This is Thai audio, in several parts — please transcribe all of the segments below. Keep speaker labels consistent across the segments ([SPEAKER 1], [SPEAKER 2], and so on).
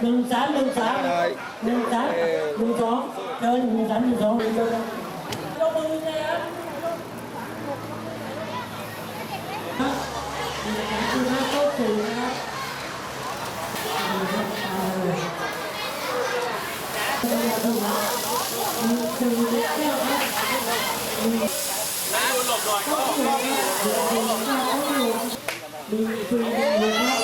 [SPEAKER 1] đường sáng đường sáng đường sáng đường xóm chơi đường sáng đường xóm Hãy subscribe cho kênh Ghiền Mì Gõ Để không bỏ lỡ những video hấp dẫn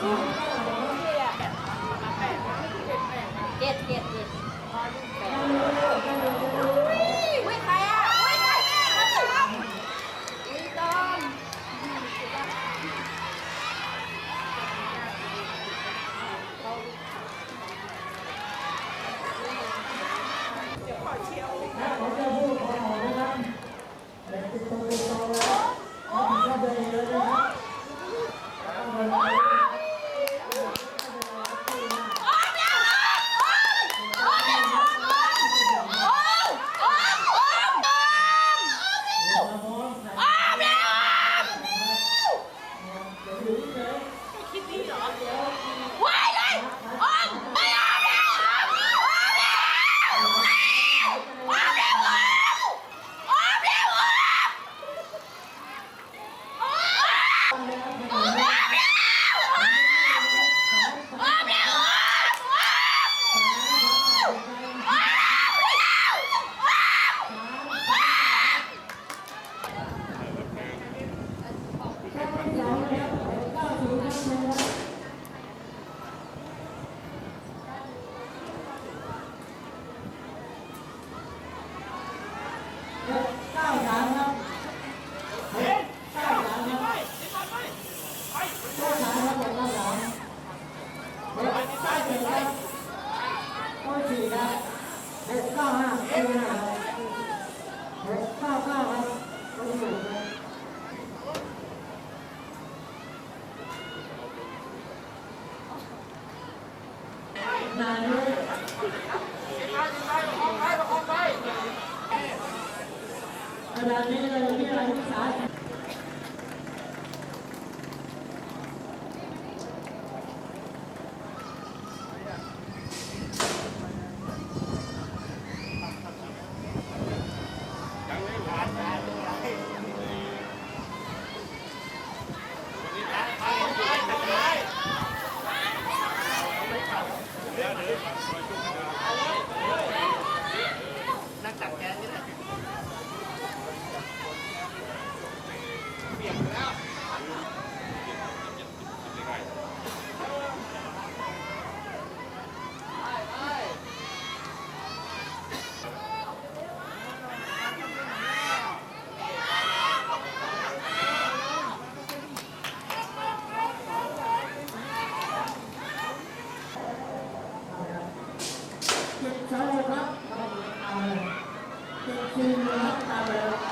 [SPEAKER 1] 嗯。 ครั
[SPEAKER 2] บเอาเลยติดทีม
[SPEAKER 3] นะ
[SPEAKER 4] ครับตามไป
[SPEAKER 5] แล้ว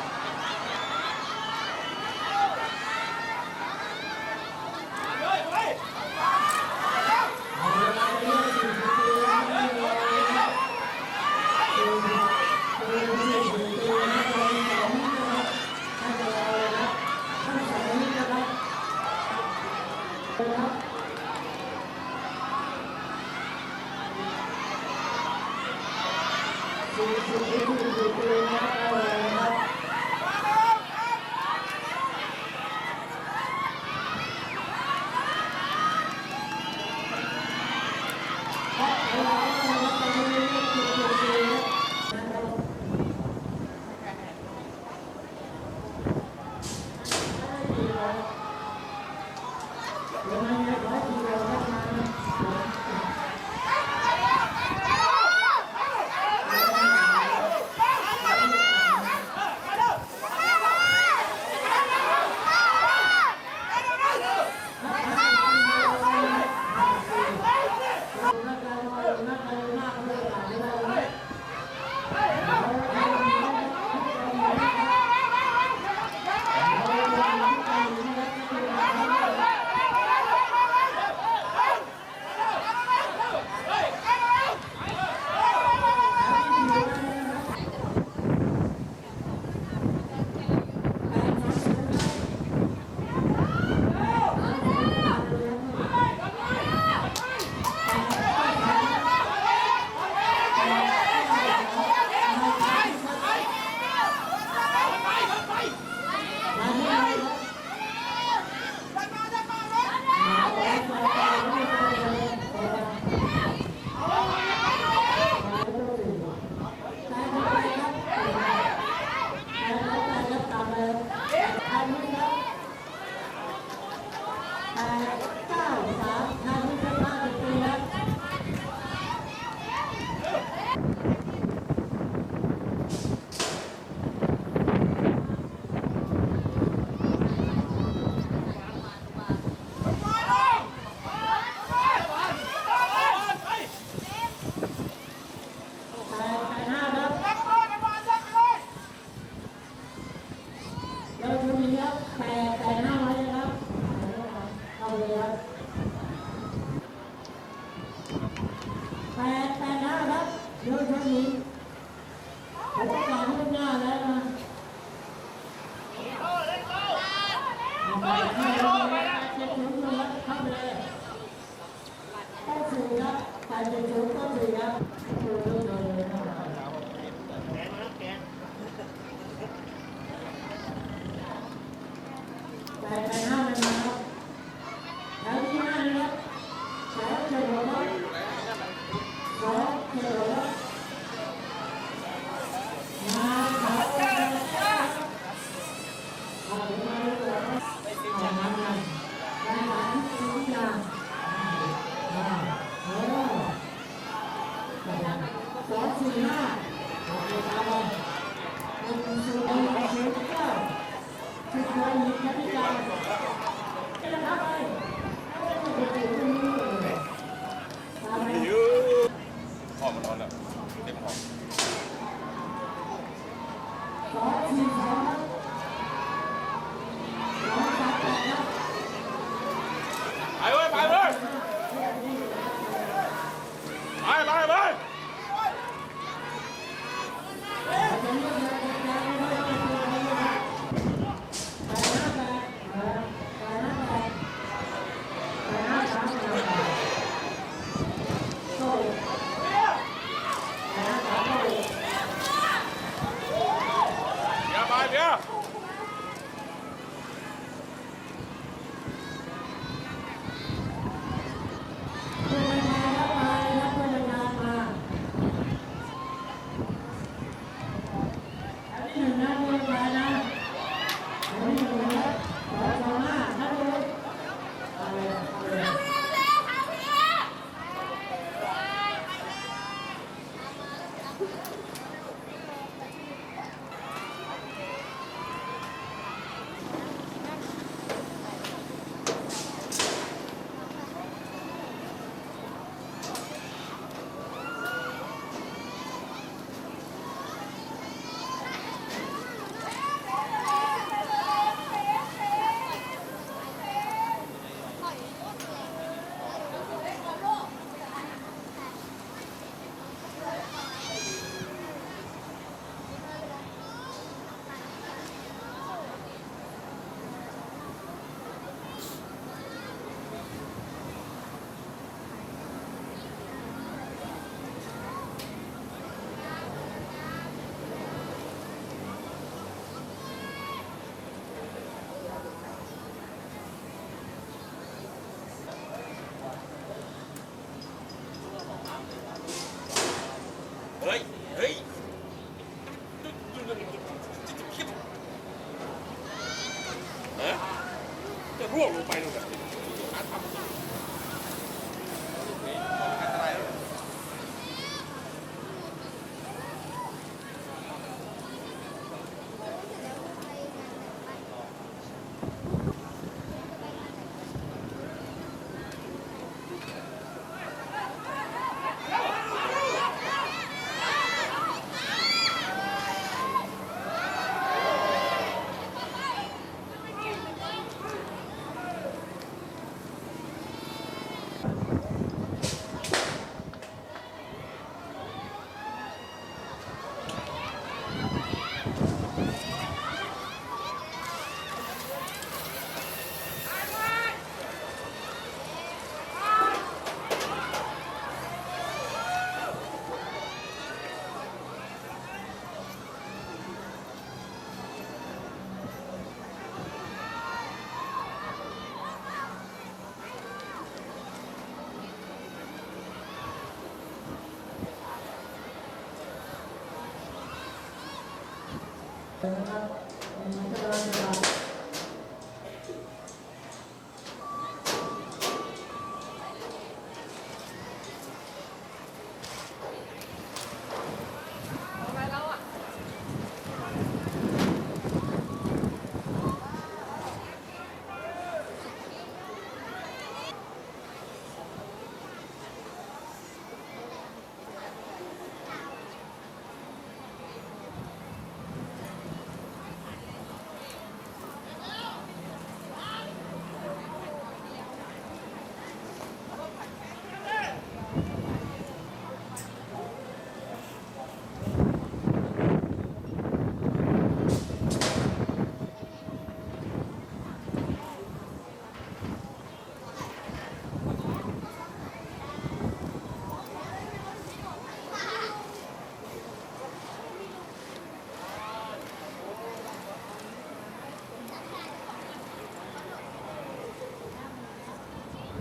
[SPEAKER 5] Gracias.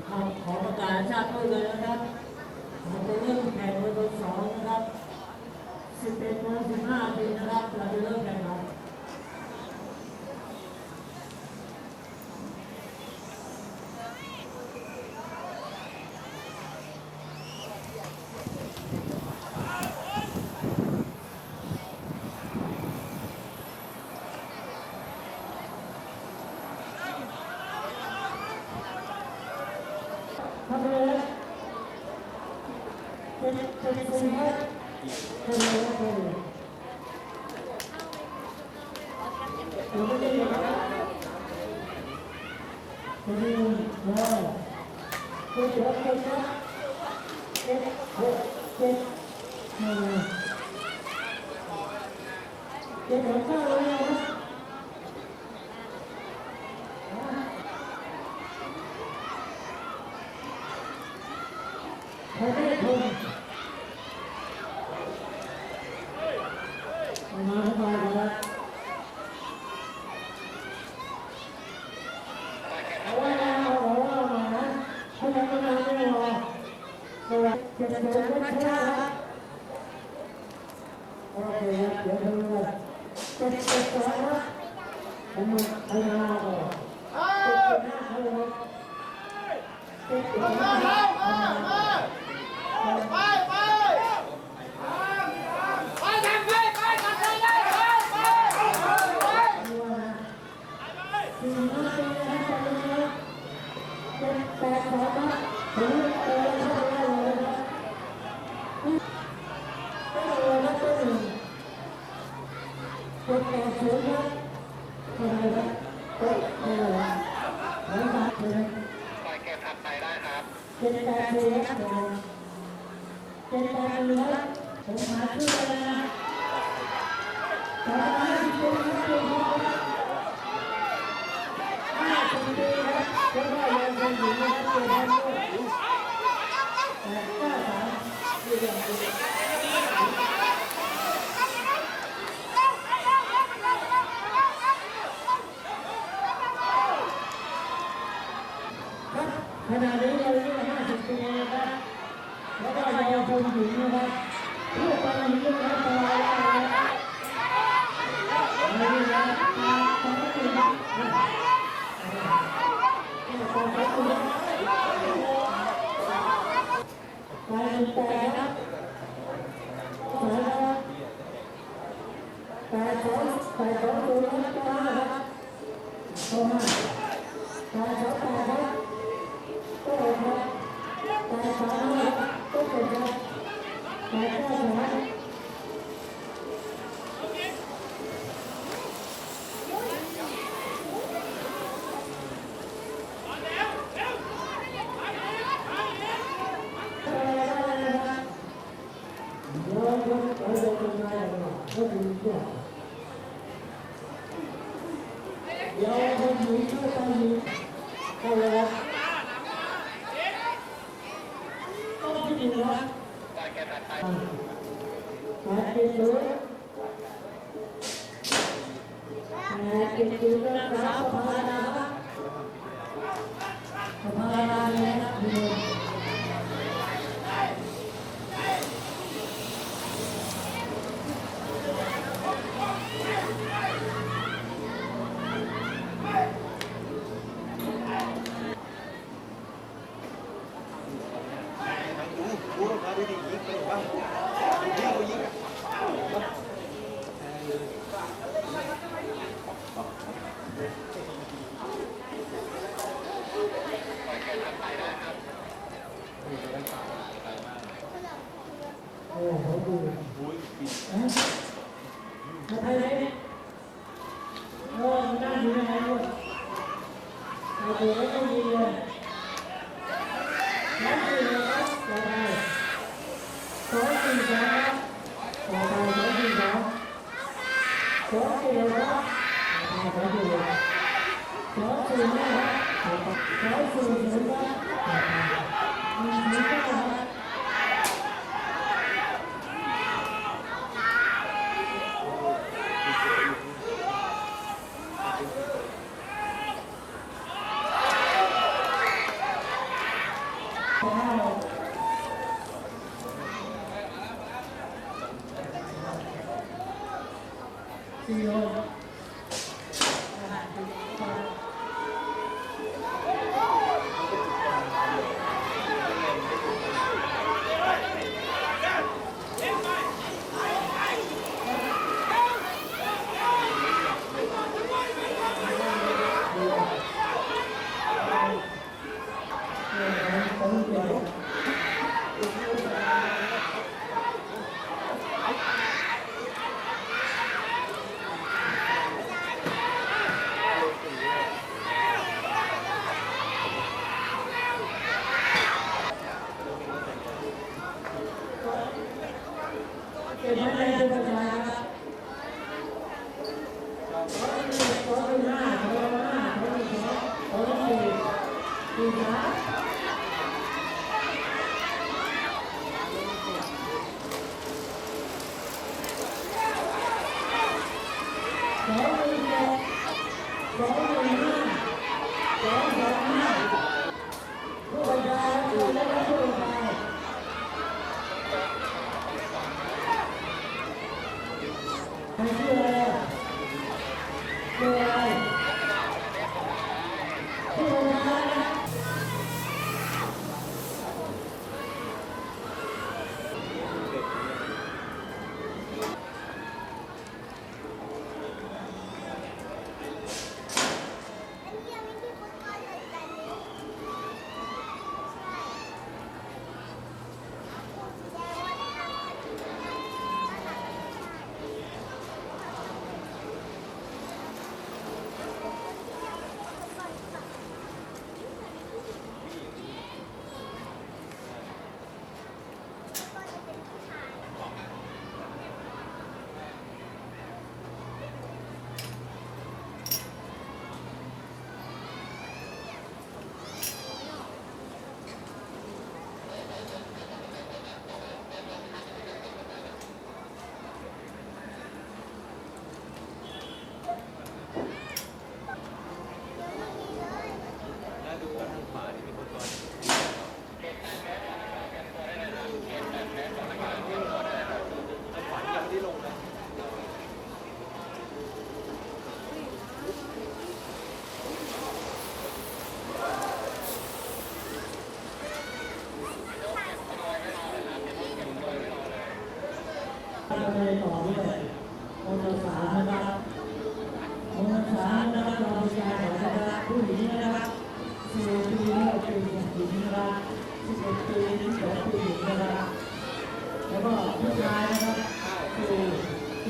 [SPEAKER 5] เอาขอประ
[SPEAKER 1] กาศทราบด้วยเลยนะครับขอจะเริ่มแข่งวันที่สองนะครับ11โมง15นาทีนะครับเราจะเริ่มแข่งขัน เจ็ดหนึ่งเจ็ดหนึ่งเก้า 음. ขณะนี้เราเลือก50ตัวนะครับแล้วก็ยาวคงอยู่นะครับผู้ปฏิบัติการตลอดนะครับ้นะไปต่อครับไปครัอไตัวนะครับไปขอไปครับ Thank you. มาดีดียิโอ้โห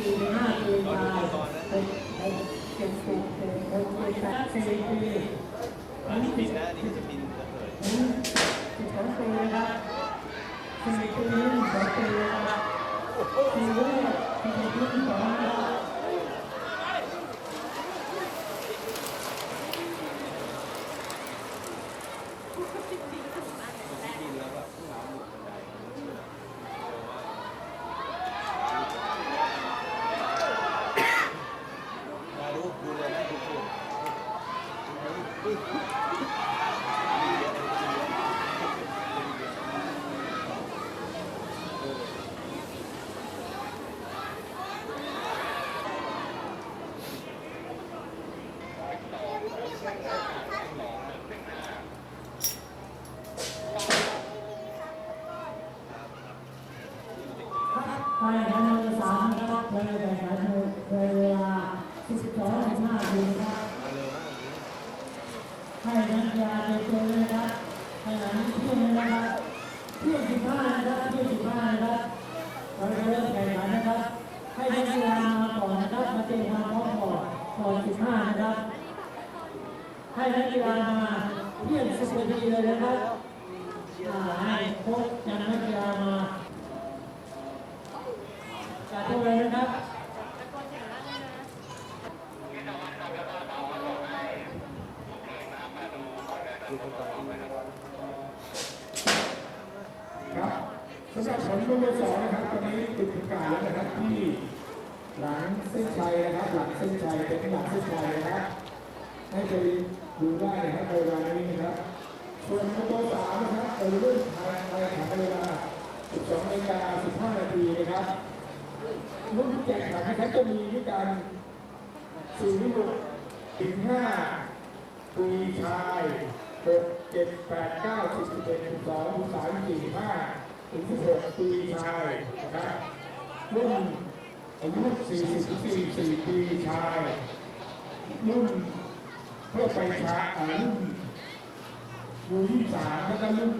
[SPEAKER 1] คูณห้าคูณวายเป็นเป็นสิบเป็นเป็นเป็นสามสี่สี่อันนี้ปิดนะอันนี้จะปิดจะเปิดสิบสองปีนะครับสี่ปีสิบสองปีนะครับสี่ปีสิบสองปี ครับ
[SPEAKER 6] สำหรับผลลูกสองนะครับตอนนี้ติดประกาศแล้วนะครับที่หลังเส้นชัยนะครับ หลังเส้นชัยเป็นหลังเส้นชัยนะครับให้ไปดูได้นะครับในเวลานี้นะครับส่วนลูกสามนะครับเป็นรุ่นไทยไทยขันเวลา12นาฬิกา15นาทีนะครับรุ่นแข่งขันนะครับจะมีด้วยกันสี่ลูกถึงห้าปีชาย หกเจ็ดแปดเก้าสิบสิบเอ็ดสิบสองสิบสามสี่ห้าถึงสิบหกปีชายนะครับรุ่นอายุสี่สิบสี่สี่ปีชายรุ่นเพื่อไปช้าอ่ารุ่นยูยี่สามแล้วก็รุ่น